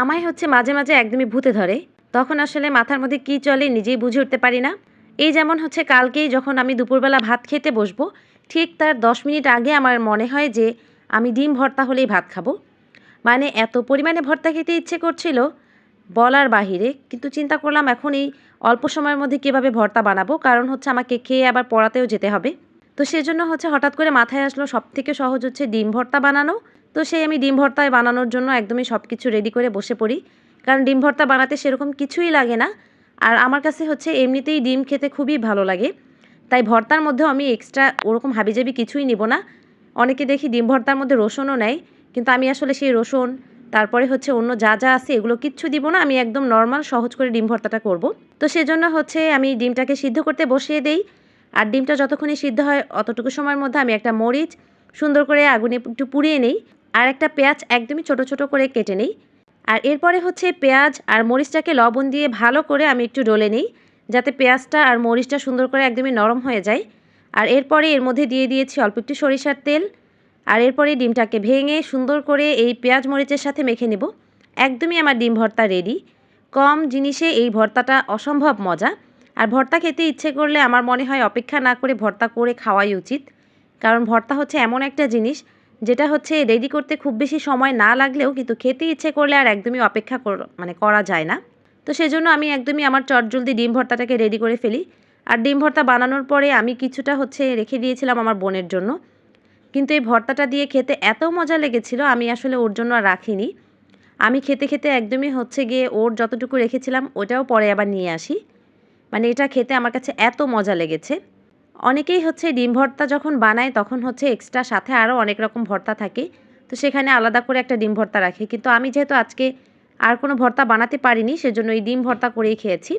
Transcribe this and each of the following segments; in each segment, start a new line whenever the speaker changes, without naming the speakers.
আমায় হচ্ছে মাঝে মাঝে একদমই ভূতে ধরে। তখন আসলে মাথার মধ্যে কী চলে নিজেই বুঝে উঠতে পারি না। এই যেমন হচ্ছে কালকেই যখন আমি দুপুরবেলা ভাত খেতে বসবো, ঠিক তার দশ মিনিট আগে আমার মনে হয় যে আমি ডিম ভর্তা হলেই ভাত খাব। মানে এত পরিমাণে ভর্তা খেতে ইচ্ছে করছিল বলার বাহিরে, কিন্তু চিন্তা করলাম এখন এই অল্প সময়ের মধ্যে কীভাবে ভর্তা বানাবো, কারণ হচ্ছে আমাকে খেয়ে আবার পড়াতেও যেতে হবে। তো সেজন্য হচ্ছে হঠাৎ করে মাথায় আসলো সব থেকে সহজ হচ্ছে ডিম ভর্তা বানানো। তো সেই আমি ডিম ভর্তায় বানানোর জন্য একদমই সব কিছু রেডি করে বসে পড়ি। কারণ ডিম ভর্তা বানাতে সেরকম কিছুই লাগে না। আর আমার কাছে হচ্ছে এমনিতেই ডিম খেতে খুবই ভালো লাগে। তাই ভর্তার মধ্যেও আমি এক্সট্রা ওরকম হাবিজাবি কিছুই নিব না। অনেকে দেখি ডিম ভর্তার মধ্যে রসুনও নেয়, কিন্তু আমি আসলে সেই রসুন, তারপরে হচ্ছে অন্য যা যা আছে এগুলো কিচ্ছু দিব না, আমি একদম নর্মাল সহজ করে ডিম ভর্তাটা করব। তো সেজন্য হচ্ছে আমি ডিমটাকে সিদ্ধ করতে বসিয়ে দেই। আর ডিমটা যতক্ষণই সিদ্ধ হয়, অতটুকু সময়ের মধ্যে আমি একটা মরিচ সুন্দর করে আগুনে একটু পুড়িয়ে নেই। আর একটা পেঁয়াজ একদমই ছোট ছোট করে কেটে নেই। আর এরপরে হচ্ছে পেঁয়াজ আর মরিচটাকে লবণ দিয়ে ভালো করে আমি একটু ডলে নিই, যাতে পেঁয়াজটা আর মরিচটা সুন্দর করে একদমই নরম হয়ে যায়। আর এরপরে এর মধ্যে দিয়ে দিয়েছি অল্প একটু সরিষার তেল। আর এরপরে ডিমটাকে ভেঙে সুন্দর করে এই পেঁয়াজ মরিচের সাথে মেখে নেব। একদমই আমার ডিম ভর্তা রেডি কম জিনিসে এই ভর্তাটা অসম্ভব মজা। আর ভর্তা খেতে ইচ্ছে করলে আমার মনে হয় অপেক্ষা না করে ভর্তা করে খাওয়াই উচিত। কারণ ভর্তা হচ্ছে এমন একটা জিনিস যেটা হচ্ছে রেডি করতে খুব বেশি সময় না লাগলেও কিন্তু খেতে ইচ্ছে করলে আর একদমই অপেক্ষা মানে করা যায় না। তো সেজন্য আমি একদমই আমার চটজলদি ডিম ভর্তাটাকে রেডি করে ফেলি। আর ডিম ভর্তা বানানোর পরে আমি কিছুটা হচ্ছে রেখে দিয়েছিলাম আমার বোনের জন্য। কিন্তু এই ভর্তাটা দিয়ে খেতে এত মজা লেগেছিল, আমি আসলে ওর জন্য আর রাখিনি। আমি খেতে খেতে একদমই হচ্ছে গিয়ে ওর যতটুকু রেখেছিলাম ওটাও পরে আবার নিয়ে আসি। মানে এটা খেতে আমার কাছে এত মজা লেগেছে। অনেকেই হচ্ছে ডিম ভর্তা যখন বানায় তখন হচ্ছে এক্সট্রা সাথে আরও অনেক রকম ভর্তা থাকে। তো সেখানে আলাদা করে একটা ডিম ভর্তা রাখে। কিন্তু আমি যেহেতু আজকে আর কোনো ভর্তা বানাতে পারিনি, সেজন্য এই ডিম ভর্তা করেই খেয়েছি।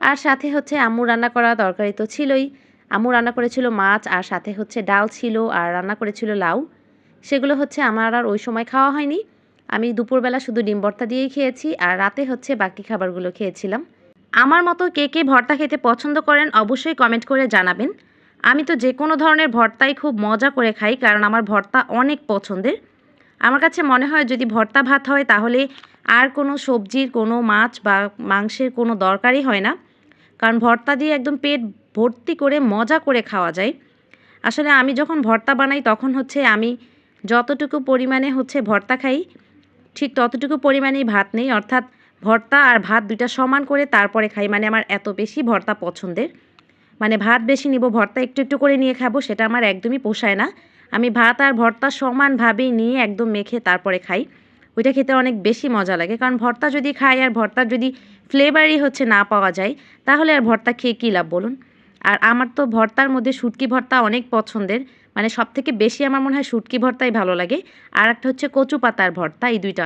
আর সাথে হচ্ছে আম্মু রান্না করা তরকারি তো ছিলই। আম্মু রান্না করেছিল মাছ, আর সাথে হচ্ছে ডাল ছিল, আর রান্না করেছিল লাউ। সেগুলো হচ্ছে আমার আর ওই সময় খাওয়া হয়নি। আমি দুপুরবেলা শুধু ডিম ভর্তা দিয়েই খেয়েছি, আর রাতে হচ্ছে বাকি খাবারগুলো খেয়েছিলাম। আমার মতো কে কে ভর্তা খেতে পছন্দ করেন অবশ্যই কমেন্ট করে জানাবেন। আমি তো যে কোনো ধরনের ভর্তাই খুব মজা করে খাই, কারণ আমার ভর্তা অনেক পছন্দের। আমার কাছে মনে হয় যদি ভর্তা ভাত হয় তাহলে আর কোনো সবজির, কোনো মাছ বা মাংসের কোনো দরকারই হয় না। কারণ ভর্তা দিয়ে একদম পেট ভর্তি করে মজা করে খাওয়া যায়। আসলে আমি যখন ভর্তা বানাই তখন হচ্ছে আমি যতটুকু পরিমাণে হচ্ছে ভর্তা খাই, ঠিক ততটুকু পরিমাণেই ভাত নেই। অর্থাৎ ভর্তা আর ভাত দুইটা সমান করে তারপরে খাই। মানে আমার এত বেশি ভর্তা পছন্দের। মানে ভাত বেশি নিব, ভর্তা একটু একটু করে নিয়ে খাব, সেটা আমার একদমই পোষায় না। আমি ভাত আর ভর্তা সমানভাবেই নিয়ে একদম মেখে তারপরে খাই। ওইটা খেতে অনেক বেশি মজা লাগে। কারণ ভর্তা যদি খাই আর ভর্তার যদি ফ্লেভারই হচ্ছে না পাওয়া যায়, তাহলে আর ভর্তা খেয়ে কী লাভ বলুন? আর আমার তো ভর্তার মধ্যে শুটকি ভর্তা অনেক পছন্দের। মানে সব থেকে বেশি আমার মনে হয় শুটকি ভর্তাই ভালো লাগে। আর একটা হচ্ছে কচু পাতার ভর্তা, এই দুইটা